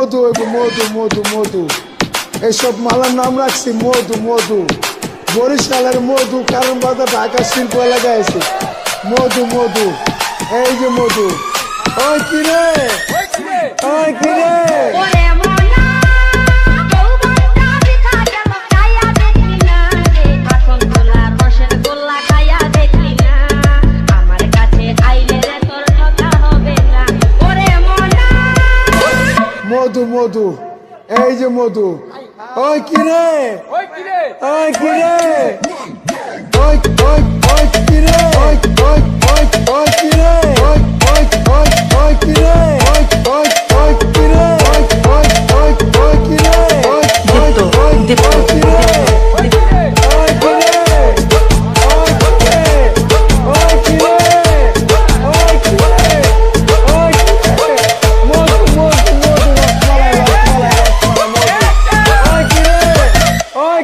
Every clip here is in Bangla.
মধু হইব মধু মধু মধু। এইসব মালার নাম রাখছি মধু মধু। বরিশালের মধু কারণ বাজার ঢাকা শিল্প এলাকায় আছে। মধু মধু এই যে মধু। ওই কিরে ওই কিরে মধু মধু। এই যে মধু। ওই কিরে? ওই কিরে? ওই কিরে? ওই ওই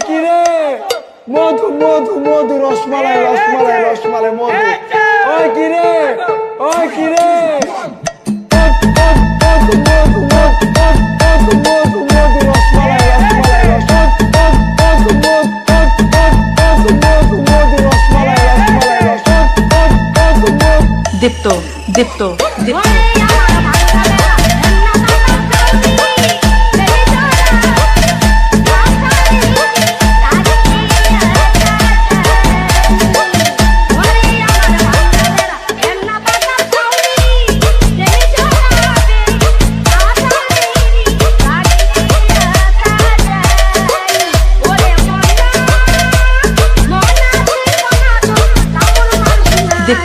কি রে? মধু মধু মধু রসমালাই রসমালাই রসমালাই মধু। ওই কি রে? ওই কি রে? Dipto, dipto, dipto. কিরে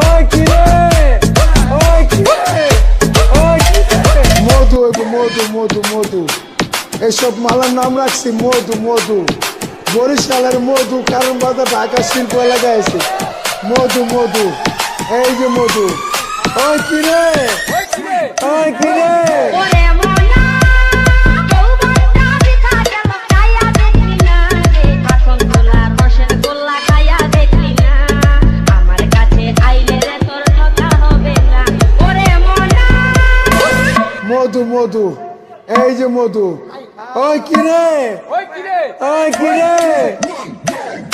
ওই কিরে মধু মধু মধু মধু এইসব মালার নাম রাখছি মধু মধু বরিশালের মধু কারণ বাজার ঢাকা শিল্প এলাকায় আছে মধু মধু এই যে মধু ওই কিরে Edmundo! Edmundo! Oi, Kire! Oi, Kire! Oi, Kire!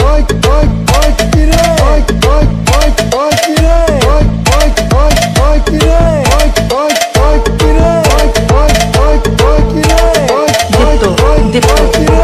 Oi, oi, oi, Kire! Oi, oi, oi, oi, Kire! Oi, oi, oi, oi, Kire! Oi, oi, oi, Kire! Oi, oi, oi, oi, Kire! Oi, oi, oi, oi,